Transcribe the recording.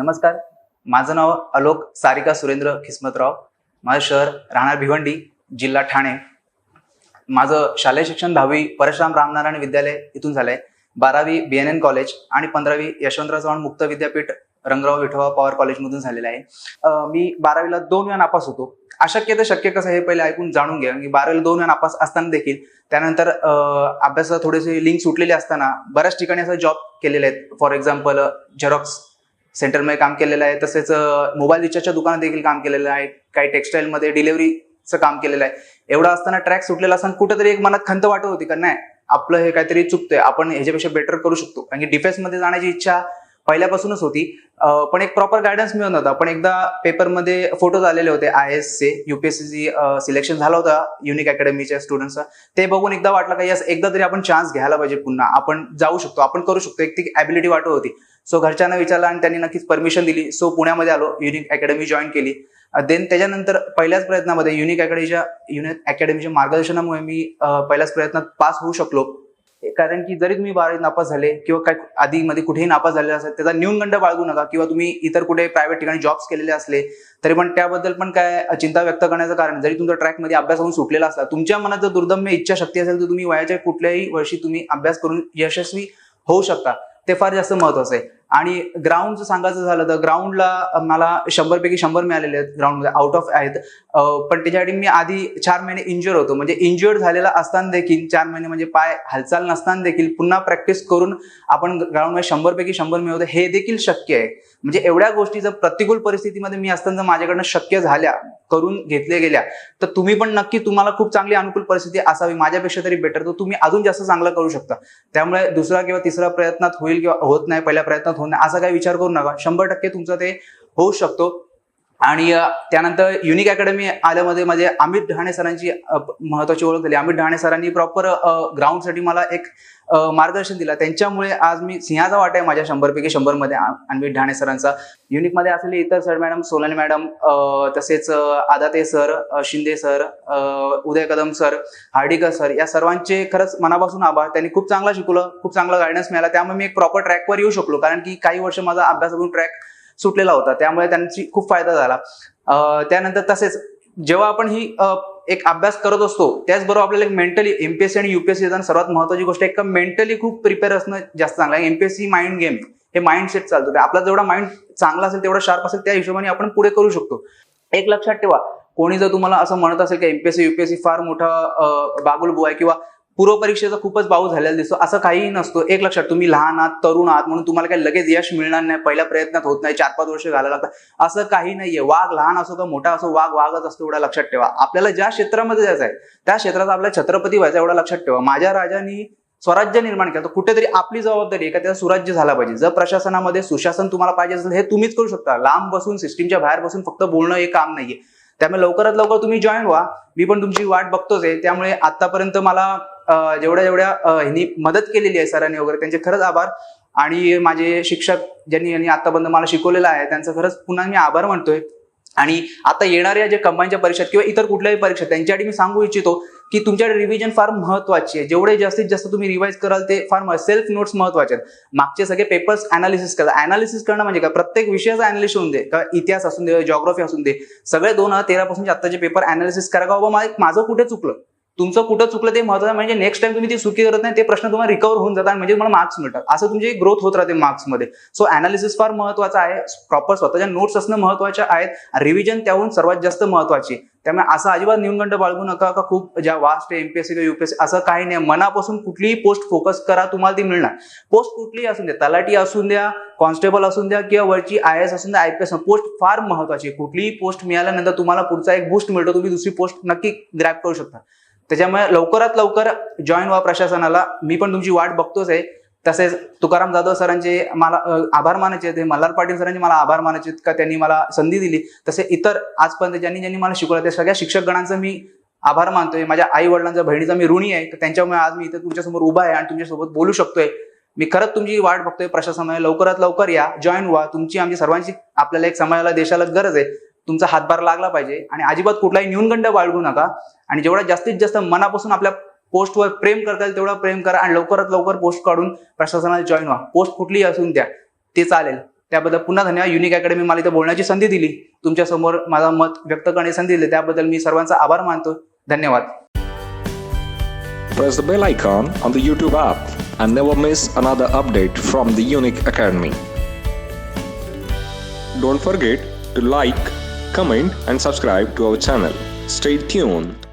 नमस्कार. माझं नाव अलोक सारिका सुरेंद्र खिस्मतराव माझं शहर राहणार भिवंडी जिल्हा ठाणे. माझं शालेय शिक्षण दहावी परशुराम रामनारायण विद्यालय इथून झालंय. बारावी बी एन एन कॉलेज आणि पंधरावी यशवंतराव चव्हाण मुक्त विद्यापीठ रंगराव विठोबा पवार कॉलेजमधून झालेलं आहे. मी बारावीला दोन वेळा नापास होतो. अशक्य तर शक्य कसं हे पहिले ऐकून जाणून घ्या. की बारावीला दोन वेळा नापास असताना देखील त्यानंतर अभ्यासात थोडेसे लिंक सुटलेले असताना बऱ्याच ठिकाणी असं जॉब केलेले आहेत. फॉर एक्झाम्पल झेरॉक्स सेंटरमध्ये काम केलेलं आहे. तसेच मोबाईल रिचार्जच्या दुकानात देखील काम केलेलं आहे. काही टेक्सटाईलमध्ये डिलिव्हरीचं काम केलेलं आहे. एवढं असताना ट्रॅक सुटलेला असताना कुठेतरी एक मनात खंत वाटत होती का नाही आपलं हे काहीतरी चुकतंय. आपण ह्याच्यापेक्षा बेटर करू शकतो. कारण की डिफेन्समध्ये जाण्याची इच्छा पहिल्यापासूनच होती. पण एक प्रॉपर गायडन्स मिळत नव्हता. पण एकदा पेपरमध्ये फोटोज आलेले होते आय एस चे युपीएससी सिलेक्शन झाला होता युनिक अकॅडमीच्या स्टुडंटचा ते बघून एकदा वाटलं का यस एकदा तरी आपण चान्स घ्यायला पाहिजे पुन्हा. आपण जाऊ शकतो आपण करू शकतो. एक ती ॲबिलिटी वाटत होती. सो घरच्यांना विचारलं आणि त्यांनी नक्कीच परमिशन दिली. सो पुण्यामध्ये आलो युनिक अकॅडमी जॉईन केली. देन त्याच्यानंतर पहिल्याच प्रयत्नामध्ये युनिक अकॅडमीच्या युनिक अकॅडमीच्या मार्गदर्शनामुळे मी पहिल्याच प्रयत्नात पास होऊ शकलो. कारण की जरी तुम्ही बारावीत नापास झाले किंवा काय आधी मध्ये कुठेही नापास झाले असेल त्याचा न्यूनगंड बाळगू नका किंवा तुम्ही इतर कुठे प्रायव्हेट ठिकाणी जॉब्स केलेले असले तरी पण त्याबद्दल पण काय चिंता व्यक्त करण्याचं कारण जरी तुमचा ट्रॅकमध्ये अभ्यास होऊन सुटलेला असला तुमच्या मनात जर दुर्दम्य इच्छाशक्ती असेल तर तुम्ही वयाच्या कुठल्याही वर्षी तुम्ही अभ्यास करून यशस्वी होऊ शकता. ते फार जास्त महत्वाचं आहे. आणि ग्राउंडचं सांगायचं झालं तर ग्राउंडला मला शंभर पैकी शंभर मिळालेले आहेत ग्राउंडमध्ये आउट ऑफ आहेत. पण त्याच्यासाठी मी आधी चार महिने इंजुअर होतो. म्हणजे इंजुअर्ड झालेला असताना देखील चार महिने म्हणजे पाय हालचाल नसताना देखील पुन्हा प्रॅक्टिस करून आपण ग्राउंडमध्ये शंभर पैकी शंभर मिळवतो हे देखील शक्य आहे. म्हणजे एवढ्या गोष्टी जर प्रतिकूल परिस्थितीमध्ये मी असताना जर माझ्याकडनं शक्य झाल्या करून घेतल्या गेल्या तर तुम्ही पण नक्की तुम्हाला खूप चांगली अनुकूल परिस्थिती असावी. माझ्यापेक्षा तरी बेटर तर तुम्ही अजून जास्त चांगलं करू शकता. त्यामुळे दुसरा किंवा तिसरा प्रयत्नात होईल किंवा होत नाही. पहिल्या प्रयत्नात होत असा काही विचार करू नका. शंभर टक्के तुमचं ते होऊ शकतो. आणि त्यानंतर युनिक अकॅडमी आल्यामध्ये माझे अमित ढाणे सरांची महत्वाची ओळख झाली. अमित ढाणे सरांनी प्रॉपर ग्राउंडसाठी मला एक मार्गदर्शन दिलं. त्यांच्यामुळे आज मी सिंहाचा वाटा आहे माझ्या शंभर पैकी शंभरमध्ये अमित ढाणे सरांचा. युनिकमध्ये असलेले इतर सर मॅडम सोलानी मॅडम तसेच Adate sir Shinde sir Uday Kadam sir Hardikar sir या सर्वांचे खरंच मनापासून आभार. त्यांनी खूप चांगला शिकवलं खूप चांगला गायडन्स मिळाला. त्यामुळे मी एक प्रॉपर ट्रॅकवर येऊ शकलो. कारण की काही वर्ष माझा अभ्यासातून ट्रॅक सुटलेला होता. त्यामुळे त्यांची खूप फायदा झाला. त्यानंतर तसेच जेव्हा आपण ही एक अभ्यास करत असतो त्याचबरोबर आपल्याला एक मेंटली एमपीएससी आणि युपीएससी येताना सर्वात महत्वाची गोष्ट एक मेंटली खूप प्रिपेअर असणं जास्त चांगलं आहे. एमपीएससी माइंड गेम हे माइंडसेट चालतो. आपला जेवढा माइंड चांगला असेल तेवढा शार्प असेल त्या हिशोबाने आपण पुढे करू शकतो. एक लक्षात ठेवा कोणी जर तुम्हाला असं म्हणत असेल की एमपीएससी युपीएससी फार मोठा बागुलबू आहे किंवा पूर्व परीक्षेचा खूपच बाऊ झालेला दिसतो. असं काहीही नसतो. एक लक्षात तुम्ही लहान आहात तरुण आहात म्हणून तुम्हाला काही लगेच यश मिळणार नाही. पहिल्या प्रयत्नात होत नाही. चार पाच वर्ष घालायला लागतात. असं काही नाहीये. वाघ लहान असो का मोठा असो वाघ वाघच असतो एवढा लक्षात ठेवा. आपल्याला ज्या क्षेत्रामध्ये जायचं आहे त्या क्षेत्राचा आपल्या छत्रपती व्हायचा एवढा लक्षात ठेवा. माझ्या राजांनी स्वराज्य निर्माण केलं. तर कुठेतरी आपली जबाबदारी आहे का त्याचा सुराज्य झाला पाहिजे. जर प्रशासनामध्ये सुशासन तुम्हाला पाहिजे असेल हे तुम्हीच करू शकता. लांब बसून सिस्टीमच्या बाहेर बसून फक्त बोलणं हे काम नाहीये. त्यामुळे लवकरात लवकर तुम्ही जॉईन व्हा. मी पण तुमची वाट बघतोच आहे. त्यामुळे आतापर्यंत मला जेवढ्या जेवढ्या ह्यांनी मदत केलेली आहे सरांनी वगैरे त्यांचे खरंच आभार. आणि माझे शिक्षक ज्यांनी यांनी आतापर्यंत मला शिकवलेलं आहे त्यांचं खरंच पुन्हा मी आभार मानतोय. आणि आता येणाऱ्या जे कंबाईनच्या परीक्षा किंवा इतर कुठल्याही परीक्षा त्यांच्यासाठी मी सांगू इच्छितो की तुमच्याकडे रिव्हिजन फार महत्वाची आहे. जेवढे जास्तीत जास्त तुम्ही रिवाइज कराल ते फार सेल्फ नोट्स महत्त्वाचे आहेत. मागचे सगळे पेपर्स अनालिसिस करा. अनालिसिस करणं म्हणजे काय? प्रत्येक विषयाचा अनालिसिस होऊन दे. का इतिहास असून दे जॉग्राफी असून दे. सगळे दोन हजार तेरापासूनचे आत्ताचे पेपर अनालिसिस करा. का बाबा माझं कुठे चुकलं? तुमचं कुठं चुकलं ते महत्वाचं म्हणजे नेक्स्ट टाइम तुम्ही ती चुकी करत नाही ते प्रश्न तुम्हाला रिकवर होऊन जातात म्हणजे तुम्हाला मार्क्स मिळतात. असं तुमची ग्रोथ होत राहते मार्क्समध्ये सो अनालिसिस फार महत्वाचं आहे. प्रॉपर स्वतःच्या नोट्स असणं महत्त्वाच्या आहेत. रिव्हिजन त्याहून सर्वात जास्त महत्वाची. त्यामुळे असं अजिबात न्यूनगंड बाळगू नका का खूप ज्या वास्ट आहे एमपीएससी किंवा युपीएससी असं काही नाही. मनापासून कुठलीही पोस्ट फोकस करा तुम्हाला ती मिळणार. पोस्ट कुठलीही असून द्या तलाठी असून द्या कॉन्स्टेबल असून द्या किंवा वरची आय एस असून द्या आयपीएस पोस्ट फार महत्वाची आहे. कुठलीही पोस्ट मिळाल्यानंतर तुम्हाला पुढचा एक बूस्ट मिळतो तुम्ही दुसरी पोस्ट नक्की ग्रॅप करू शकता. त्याच्यामुळे लवकरात लवकर जॉईन व्हा प्रशासनाला. मी पण तुमची वाट बघतोच आहे. तसेच तुकाराम जाधव सरांचे मला आभार मानायचे आहेत. मल्हार पाटील सरांचे मला आभार मानायचे आहेत का? त्यांनी मला संधी दिली. तसे इतर आजपर्यंत ज्यांनी ज्यांनी मला शिकवलं त्या सगळ्या शिक्षक गणांचं मी आभार मानतोय. माझ्या आई वडिलांचा बहिणीचा मी ऋणी आहे. तर त्यांच्यामुळे आज मी इथे तुमच्यासमोर उभा आहे आणि तुमच्यासोबत बोलू शकतोय. मी खरंच तुमची वाट बघतोय प्रशासनाने. लवकरात लवकर या. जॉईन व्हा. तुमची आमची सर्वांची आपल्याला एक समाजाला देशाला गरज आहे. तुमचा हातभार लागला पाहिजे आणि अजिबात कुठलाही न्यूनगंड बाळगू नका. आणि जेवढा जास्तीत जास्त मनापासून आपल्या पोस्टवर प्रेम करता येईल तेवढा प्रेम करा आणि लवकरात लवकर पोस्ट काढून प्रशासनाला जॉईन व्हा. पोस्ट कुठलीही असून द्या ते चालेल. त्याबद्दल पुन्हा धन्यवाद. युनिक अकॅडमी मला इथं बोलण्याची संधी दिली. तुमच्यासमोर माझा मत व्यक्त करण्याची संधी दिली. त्याबद्दल मी सर्वांचा आभार मानतो. धन्यवाद. Press the bell icon on the YouTube app and never miss another update from the Unique Academy. Don't forget to like, comment, and subscribe to our channel. Stay tuned.